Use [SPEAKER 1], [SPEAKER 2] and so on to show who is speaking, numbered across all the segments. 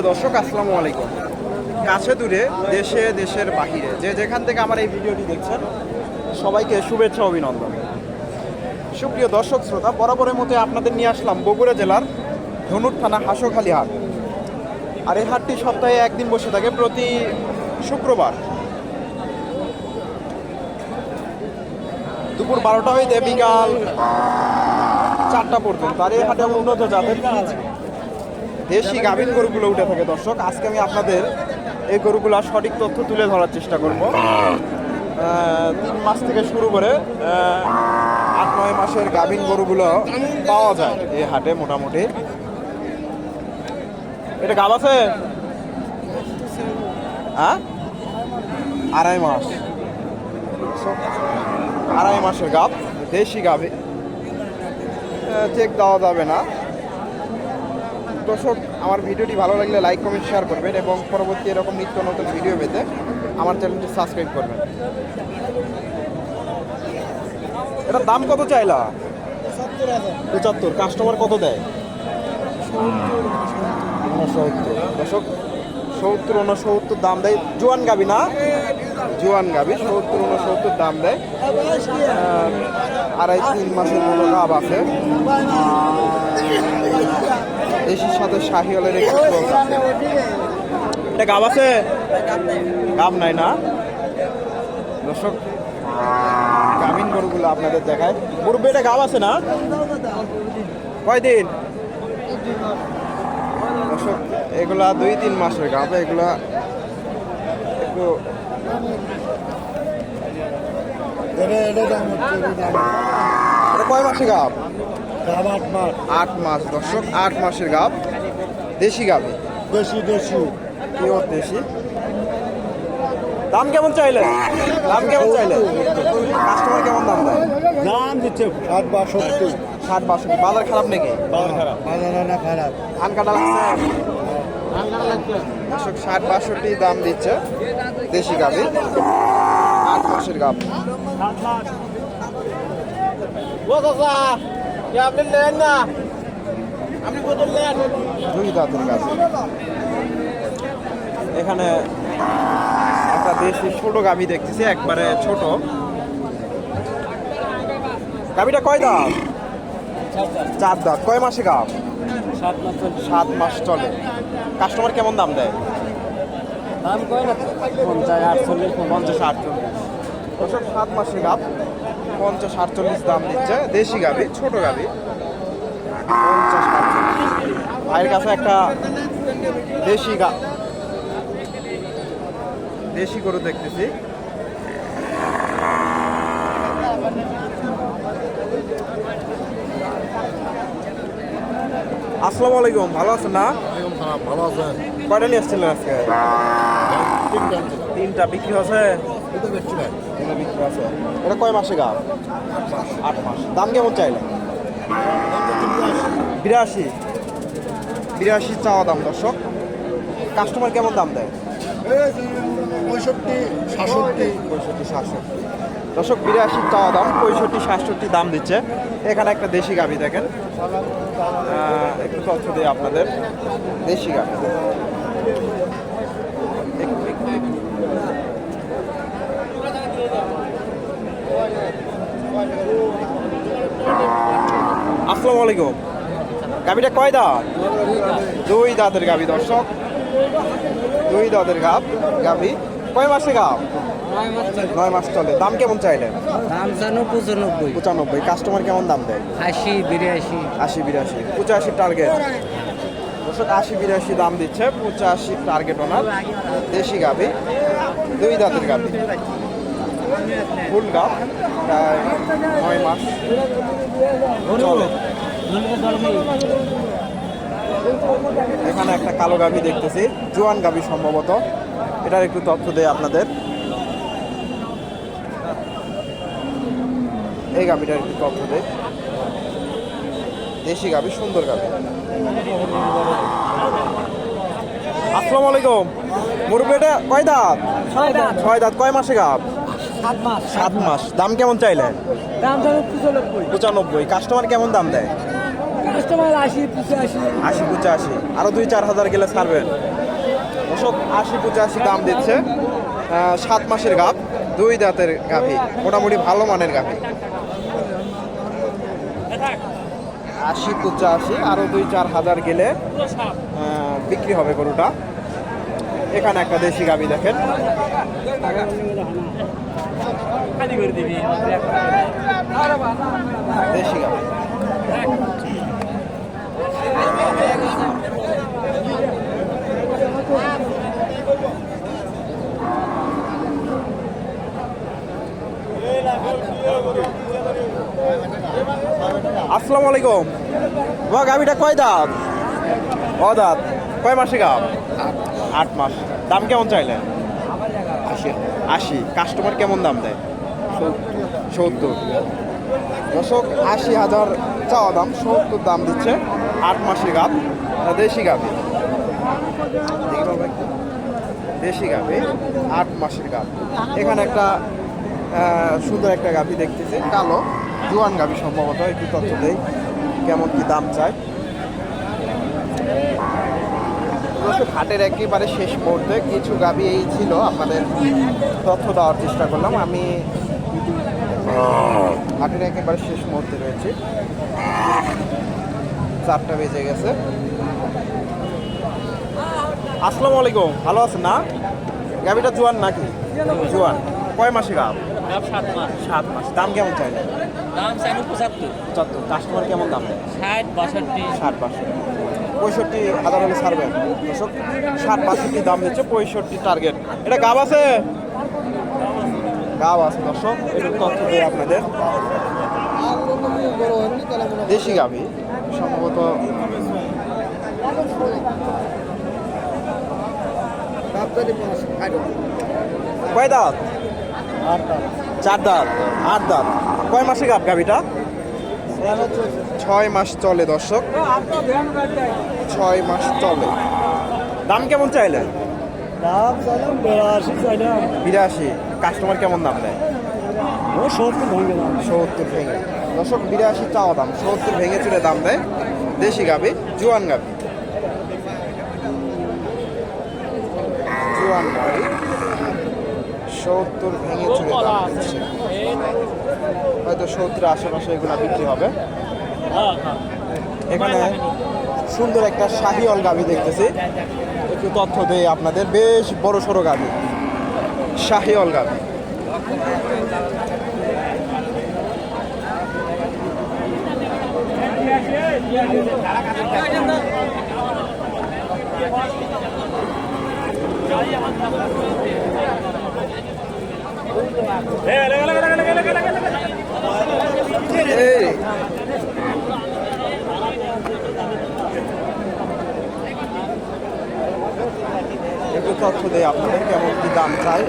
[SPEAKER 1] সুপ্রিয় দর্শক, আসসালামু আলাইকুম। কাছে দূরে, দেশে, দেশের বাহিরে, যে যেখান থেকে আমার এই ভিডিওটি দেখছেন, সবাইকে শুভেচ্ছা, অভিনন্দন। সুপ্রিয় দর্শক, শ্রোতা, বরাবরের মতো আপনাদের নিয়ে আসলাম বগুড়া জেলার ধনুর থানা হাঁসখালি হাট। আর এই হাটটি সপ্তাহে একদিন বসে থাকে প্রতি শুক্রবার। দুপুর বারোটা হইতে বিকাল চারটা পর্যন্ত। আর এই হাটে উন্নত জাতের দেশি গাভীন গরুগুলো উঠে থাকে, দর্শক। আজকে আমি আপনাদের এই গরুগুলোর সঠিক তথ্য তুলে ধরার চেষ্টা করব। তিন মাস থেকে শুরু করে আট, নয় মাসের গাভীন গরুগুলো পাওয়া যায় এই হাটে মোটামুটি। এটা গাব আছে? হ্যাঁ? আড়াই মাস। আড়াই মাসের গাব, দেশি গাভী। চেক দেওয়া যাবে না। দর্শক আমার ভিডিওটি ভালো লাগলে লাইক কমেন্ট শেয়ার করবেন এবং পরবর্তী এরকম নিত্য নতুন ভিডিও পেতে আমার চ্যানেলটি সাবস্ক্রাইব করবেন। এটার দাম কত চাইলা? পঁচাত্তর কাস্টমার কত দেয়? উনসত্তর দর্শক সত্তর উনসত্তর দাম দেয় জোয়ান গাবি না? জোয়ান গাবি সত্তর উনসত্তর দাম দেয়। আড়াই তিন মাসের মতো গাব আছে। দেশির সাথে শাহিওয়ালের একটু ক্রস এটা গাব আছে? গাব নাই না? দর্শক গাভিন গরুগুলো আপনাদের দেখায়। মুরব্বী, এটা গাব আছে না? কয়দিন? দর্শক, এগুলা দুই তিন মাসের গাব, এগুলা একটু কয় মাসে গাব? আট মাস। দর্শক আট মাসের গাব। দেশি গাবে।
[SPEAKER 2] দেশি দেশি।
[SPEAKER 1] পিওর দেশি। দাম কেমন চাইলে দাম কেমন চাইলে কাস্টমার কেমন দাম দেয়?
[SPEAKER 2] দাম দিচ্ছে ষাট বাষট্টি
[SPEAKER 1] ষাট বাষট্টি বাজার খারাপ নাকি?
[SPEAKER 2] বাজার না খারাপ।
[SPEAKER 1] ধান কাটা লাগছে? দর্শক ষাট বাষট্টি দাম দিচ্ছে দেশি গাবি। আট মাসের গাব।
[SPEAKER 2] দাদা! আপনি নেন না। আপনি কত নেন।
[SPEAKER 1] দুই দাঁতের গাছ এখানে একটা দেশি ছোট গাভি দেখতেছি একবারে ছোট। গাভিটা কয় দাম চার দাঁত। কয় মাসে গাভ?
[SPEAKER 2] মাস
[SPEAKER 1] সাত মাস চলে। কাস্টমার কেমন দাম দেয়?
[SPEAKER 2] দাম কয় না? পঞ্চাশ আটচল্লিশ
[SPEAKER 1] পঞ্চাশ। আটচল্লিশ। ওসব সাত মাসে গাভ। পঞ্চাশ আটচল্লিশ দাম দিচ্ছে দেশি গাভি ছোট গাভি। পঞ্চাশ আটচল্লিশ। ভাইয়ের কাছে একটা দেশি গা দেশি গরু দেখতেছি। আসসালামু আলাইকুম ভালো আছেন না?
[SPEAKER 2] ভালো আছে
[SPEAKER 1] কয়টা নিয়ে আসছিলেন আজকে? তিনটা। বিক্রি হচ্ছে
[SPEAKER 2] এটা বেশি নাই
[SPEAKER 1] তিনটা বিক্রি আছে এটা কয় মাসে গা? আট মাস দাম কেমন চাইলেন? বিরাশি। বিরাশি চাওয়া দাম দর্শক। কাস্টমার কেমন দাম দেয়?
[SPEAKER 2] পঁয়ষট্টি সাতষট্টি।
[SPEAKER 1] পঁয়ষট্টি সাতষট্টি। দর্শক বিরাশি চাওয়া দাম পঁয়ষট্টি সাতষট্টি দাম দিচ্ছে। এখানে একটা দেশি গাভি দেখেন। একটু তথ্য দিই আপনাদের। দেশি গাভি একটু- একটু- একটু। আসসালামু আলাইকুম। গাভিটা কয় দাঁত? দুই দাঁতের গাভি দর্শক। দুই দাঁতের গাভ গাভি। কয় মাসে গাভ? নয় মাস চলে। দাম কেমন চাইলেন
[SPEAKER 3] দাম জানো পঁচানব্বই।
[SPEAKER 1] পঁচানব্বই। কাস্টমার কেমন দাম দেয়?
[SPEAKER 3] আশি বিরাশি।
[SPEAKER 1] আশি বিরাশি। পঁচাশি টার্গেট দর্শক আশি বিরাশি দাম দিচ্ছে। পঁচাশি টার্গেট ওনার দেশি গাভি। দুই দাঁতের গাভি। ফুল গাভ প্রায় নয় মাস এখানে একটা কালো গাভি দেখতেছি জোয়ান গাভি সম্ভবত। এটার একটু তথ্য দেয় আপনাদের। এই গাভিটার একটু তথ্য দেয় দেশি গাভি সুন্দর গাভি। আসসালামু আলাইকুম। মুরব্বী এটা কয় দাঁত?
[SPEAKER 3] ছয় দাঁত।
[SPEAKER 1] ছয় দাঁত কয় মাসে গাভ?
[SPEAKER 3] সাত মাস।
[SPEAKER 1] দাম কেমন চাইলেন
[SPEAKER 3] দাম পঁচানব্বই।
[SPEAKER 1] পঁচানব্বই। কাস্টমার কেমন দাম দেয়?
[SPEAKER 3] কাস্টমার আশি পঁচাশি।
[SPEAKER 1] আশি পঁচাশি। আরও দুই চার হাজার গেলে ছাড়বেন দর্শক আশি পঁচাশি দাম দিচ্ছে। সাত মাসের গাভ দুই দাঁতের গাভী। মোটামুটি ভালো মানের গাভী। আশি পঁচাশি আরও দুই চার হাজার গেলে বিক্রি হবে গরুটা। এখানে একটা দেশি গাভী দেখেন। দেশি গাভী আসসালামু আলাইকুম। বাবা গাভিটা কয় দাঁত? ও দাঁত? কয় মাসে গাভ আট মাস। দাম কেমন চাইলেন? আশি আশি। কাস্টমার কেমন দাম দেয়? সত্তর। দশক আশি হাজার চাওয়া দাম, সত্তর দাম দিচ্ছে আট মাসে গাভ দেশি গাভি। দেশি গাভি, আট মাসের গাভ। এখানে একটা সুন্দর একটা গাভি দেখতেছে, কালো। জোয়ান গাভি সম্ভবত, একটু তথ্য দেই, কেমন কি দাম চায়। দর্শক হাটের একেবারে শেষ মুহূর্তে কিছু গাবি এই ছিল আপনাদের তথ্য দেওয়ার চেষ্টা করলাম। আমি হাটের একেবারে শেষ মুহূর্তে রয়েছে। চারটা বেজে গেছে। আসসালামু আলাইকুম ভালো আছেন না? গাবিটা জোয়ান নাকি? জোয়ান। কয় মাসে গাভ
[SPEAKER 3] সাত মাস।
[SPEAKER 1] সাত মাস। দাম কেমন চাই
[SPEAKER 3] দাম চাই পঁচাত্তর।
[SPEAKER 1] পঁচাত্তর। কাস্টমার কেমন দাম?
[SPEAKER 3] ষাট বাষট্টি।
[SPEAKER 1] ষাট বাষট্টি। পঁয়ষট্টি হাজার হলে ছাড়বেন দর্শক, ষাট বাষট্টি দাম দিচ্ছে পঁয়ষট্টি টার্গেট এটা গাব আছে? গাব আছে, দর্শক, একটু তথ্য দিই আপনাদের। দেশি গাভি সম্ভবত কয় দাঁত? চার দাঁত, আট দাঁত। কয় মাসে গাব গাভিটা ছয় মাস চলে দর্শক। ছয় মাস চলে। দাম কেমন চাইলেন?
[SPEAKER 3] বিরাশি
[SPEAKER 1] কাস্টমার কেমন দাম দেয়
[SPEAKER 3] সত্তর ভেঙে দাম।
[SPEAKER 1] সত্তর ভেঙে। দর্শক বিরাশি চাওয়া দাম। সত্তর ভেঙে চুলে দাম দেয় দেশি গাবি জুয়ান গাবি জুয়ান গাবি সত্তর ভেঙে চুলে দাম হয়তো সত্তর আশেপাশে এগুলো বিক্রি হবে। এখানে সুন্দর একটা শাহিওয়াল গাভি দেখতেছি। একটু তথ্য দেই আপনাদের বেশ বড় সড়ো গাভি। শাহিওয়াল গাভি। এই একটু তথ্য দেয় আপনাদের কেমন কী দাম চাই।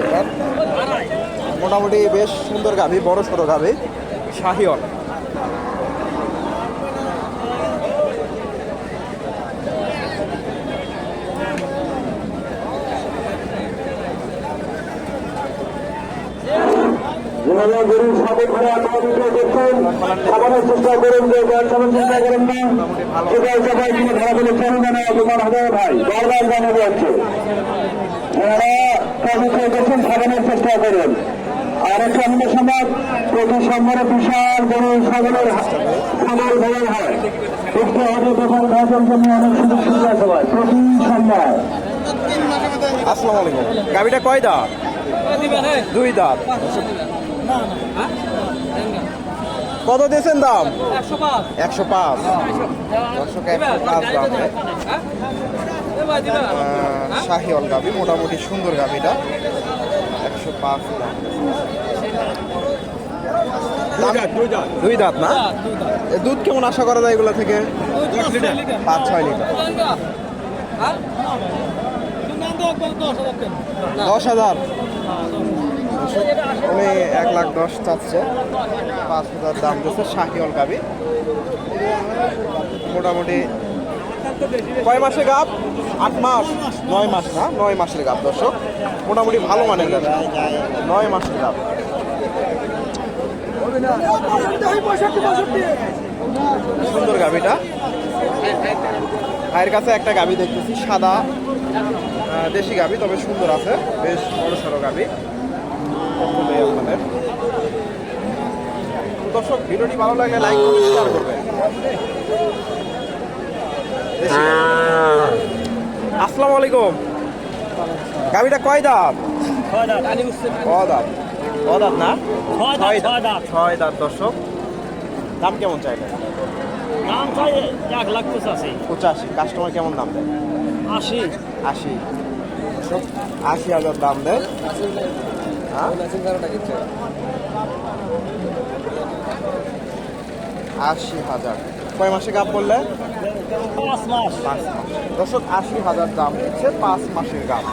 [SPEAKER 1] মোটামুটি বেশ সুন্দর গাভি, বড় সড়ো গাভি, শাহিওয়াল।
[SPEAKER 4] যারা গরু সাথে করে আপনারা দেখছেন। খাবারের চেষ্টা করুন যে ব্যবসার চেষ্টা করেন না। সবাই সবাই কিন্তু ধরা বলে চলবে না তোমার হবে ভাই। বারবার জানানো যাচ্ছে যারা কাজে দেখছেন খাবারের চেষ্টা করুন। আর একটা আমাদের সমাজ প্রতি সম্বরে বিশাল গরু ছাগলের খাবার ভোজন হয়। হবে দোকান ভাষণ জন্য অনেক সুযোগ সুবিধা আছে ভাই। প্রতি সম্মান
[SPEAKER 1] আসসালামু আলাইকুম। গাভিটা কয় দাঁত? দুই দাঁত। কত দিয়েছেন দাম?
[SPEAKER 3] একশো পাঁচ।
[SPEAKER 1] শাহিওয়াল গাভি মোটামুটি সুন্দর গাবিটা একশো পাঁচ দুই দাঁত না? দুধ কেমন আশা করা যায় এগুলো থেকে? পাঁচ ছয় লিটার। দশ হাজার। উনি এক লাখ দশ চাচ্ছে। পাঁচ হাজার দাম দিচ্ছে শাহিওল গাবি। মোটামুটি কয় মাসে গাব? আট মাস? নয় মাস না? নয় মাসের গাব, দর্শক। মোটামুটি ভালো মানের গাব। নয় মাসের গাব। সুন্দর গাবিটা। ভাইয়ের কাছে একটা গাবি দেখতেছি, সাদা দেশি গাবি, তবে সুন্দর আছে। বেশ বড় সড়ো গাভি তথ্য আপনাদের। দর্শক ভিডিওটি ভালো লাগলে লাইক করবেন। শেয়ার করবেন আসসালামু আলাইকুম। গাভিটা কয় দাঁত?
[SPEAKER 3] ছয় দাঁত আনি উঠছে
[SPEAKER 1] ক দাঁত। না?
[SPEAKER 3] ছয় দাঁত ছয় দাঁত।
[SPEAKER 1] দর্শক। দাম কেমন চাইলেন?
[SPEAKER 3] দাম চাই এক লাখ পঁচাশি।
[SPEAKER 1] পঁচাশি। কাস্টমার কেমন দাম দেয়?
[SPEAKER 3] আশি।
[SPEAKER 1] আশি। আশি হাজার দাম দেয়? আশি হাজার। কয় মাসে গাপ বললে
[SPEAKER 3] পাঁচ মাস।
[SPEAKER 1] দর্শক আশি হাজার দাম দিচ্ছে পাঁচ মাসের গাপ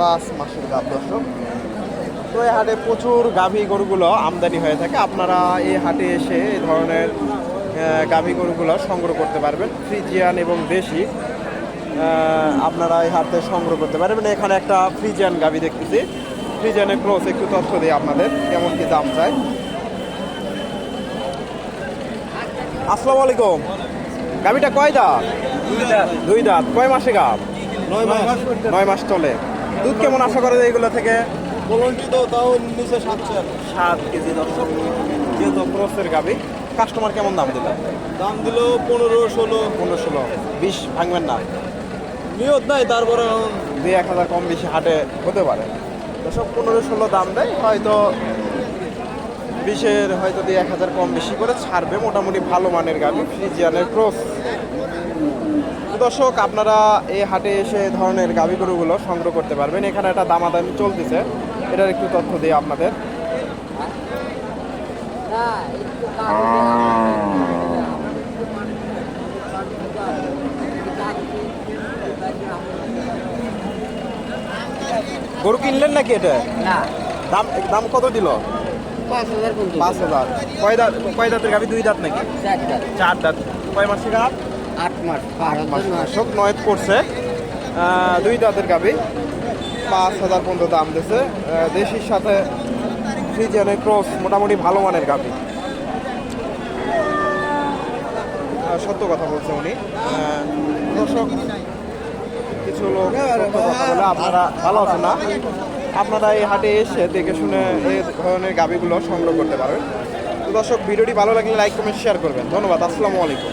[SPEAKER 1] পাঁচ মাসের গাপ দর্শক। তো এই হাটে প্রচুর গাভী গরুগুলো আমদানি হয়ে থাকে। আপনারা এই হাটে এসে এই ধরনের গাভী গরুগুলো সংগ্রহ করতে পারবেন। ফ্রিজিয়ান এবং দেশি। আপনারা এই হাটে সংগ্রহ করতে পারবেন এখানে একটা ফ্রিজিয়ান গাভী দেখতেছি। ফ্রিজিয়ানের ক্রস একটু তথ্য দিই আপনাদের কেমন কি দাম চাই। আসসালামু আলাইকুম। গাভীটা কয় দাঁত? দুই দাঁত। কয় মাসে গাভ?
[SPEAKER 2] নয় মাস।
[SPEAKER 1] নয় মাস চলে। দুধ কেমন আশা করে এইগুলো থেকে?
[SPEAKER 2] বলুনটি তো তাও নিচে সাতশো
[SPEAKER 1] সাত কেজি দর্শক। যেহেতু ক্রসের গাভী কাস্টমার কেমন দাম দিলেন
[SPEAKER 2] দাম দিল পনেরো ষোলো।
[SPEAKER 1] পনেরো ষোলো। বিশ ভাঙবেন না।
[SPEAKER 2] নিয়ত নাই তারপরে
[SPEAKER 1] দুই এক হাজার কম বেশি হাটে হতে পারে। দর্শক পনেরো ষোলো দাম দেয় হয়তো বিশের হয়তো দুই এক হাজার কম বেশি করে ছাড়বে মোটামুটি ভালো মানের গাড়ি ফ্রিজিয়ানের ক্রস। দর্শক আপনারা এই হাটে এসে ধরনের গাভী গরুগুলো সংগ্রহ করতে পারবেন। এখানে একটা দামাদামি চলতেছে এটার একটু তথ্য দিই আপনাদের। গরু কিনলেন নাকি এটা?
[SPEAKER 3] না।
[SPEAKER 1] দাম দাম কত দিল?
[SPEAKER 3] পাঁচ হাজার পর্যন্ত।
[SPEAKER 1] পাঁচ হাজার। কয় দাঁত কয় দাঁতের গাভী? দুই দাঁত নাকি?
[SPEAKER 3] চার দাঁত।
[SPEAKER 1] কয় মাসে গাভ?
[SPEAKER 3] আট মাস
[SPEAKER 1] আট মাস। সব নয় করছে। দুই দাঁতের গাভী। পাঁচ হাজার পর্যন্ত দাম দেশির সাথে ক্রস মোটামুটি ভালো মানের গাভী। সত্য কথা বলছে উনি। দর্শক কিছু লোক আপনারা ভালো না? আপনারা এই হাটে এসে দেখে শুনে এই ধরনের গাভীগুলো সংগ্রহ করতে পারবেন তো দর্শক, ভিডিওটি ভালো লাগলে লাইক, কমেন্ট শেয়ার করবেন। ধন্যবাদ, আসসালামু আলাইকুম।